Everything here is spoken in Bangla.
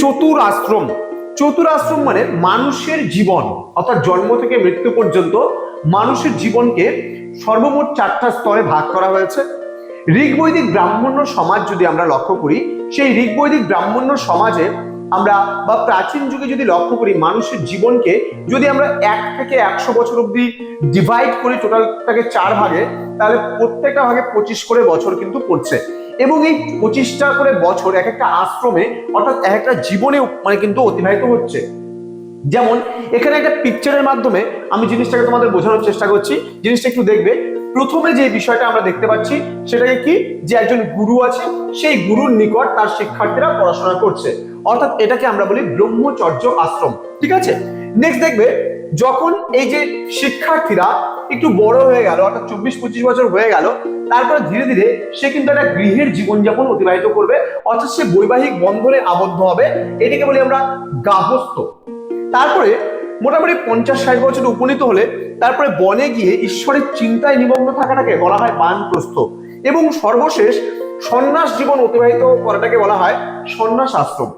চতুর আশ্রম। চতুর আশ্রম মানে মানুষের জীবন, অর্থাৎ জন্ম থেকে মৃত্যু পর্যন্ত মানুষের জীবনকে সর্বমোট চারটা স্তরে ভাগ করা হয়েছে। ঋগ্বৈদিক ব্রাহ্মণ্য সমাজ যদি আমরা লক্ষ্য করি, সেই ঋগ্বৈদিক ব্রাহ্মণ্য সমাজে আমরা বা প্রাচীন যুগে যদি লক্ষ্য করি, মানুষের জীবনকে যদি আমরা এক থেকে একশো বছর অবধি ডিভাইড করি টোটালটাকে চার ভাগে, তাহলে প্রত্যেকটা ভাগে পঁচিশ করে বছর কিন্তু পড়ছে। এবং এই পঁচিশটা করে বছর এক একটা আশ্রমে, অর্থাৎ এক একটা জীবনে মানে কিন্তু অতিবাহিত হচ্ছে। যেমন, এখানে একটা পিকচারের মাধ্যমে আমি জিনিসটাকে তোমাদের বোঝানোর চেষ্টা করছি। জিনিসটা একটু দেখবে। প্রথমে যে বিষয়টা আমরা দেখতে পাচ্ছি, সেটাকে কি? যে একজন গুরু আছে, সেই গুরুর নিকট তার শিক্ষার্থীরা পড়াশোনা করছে। অর্থাৎ এটাকে আমরা বলি ব্রহ্মচর্য আশ্রম। ঠিক আছে? নেক্সট দেখবে যখন এই যে শিক্ষার্থীরা একটু বড় হয়ে গেল, অর্থাৎ চব্বিশ, পঁচিশ বছর হয়ে গেল, তারপরে ধীরে ধীরে সে কিন্তু একটা গৃহের জীবনযাপন অতিবাহিত করবে, অর্থাৎ সে বৈবাহিক বন্ধনে আবদ্ধ হবে, এটাকে বলি আমরা গার্হস্থ তারপরে মোটামুটি পঞ্চাশ, ষাট বছর উপনীত হলে তারপরে বনে গিয়ে ঈশ্বরের চিন্তায় নিমগ্ন থাকাটাকে বলা হয় বানপ্রস্থ এবং সর্বশেষ সন্ন্যাস জীবন অতিবাহিত করাটাকে বলা হয় সন্ন্যাস আশ্রম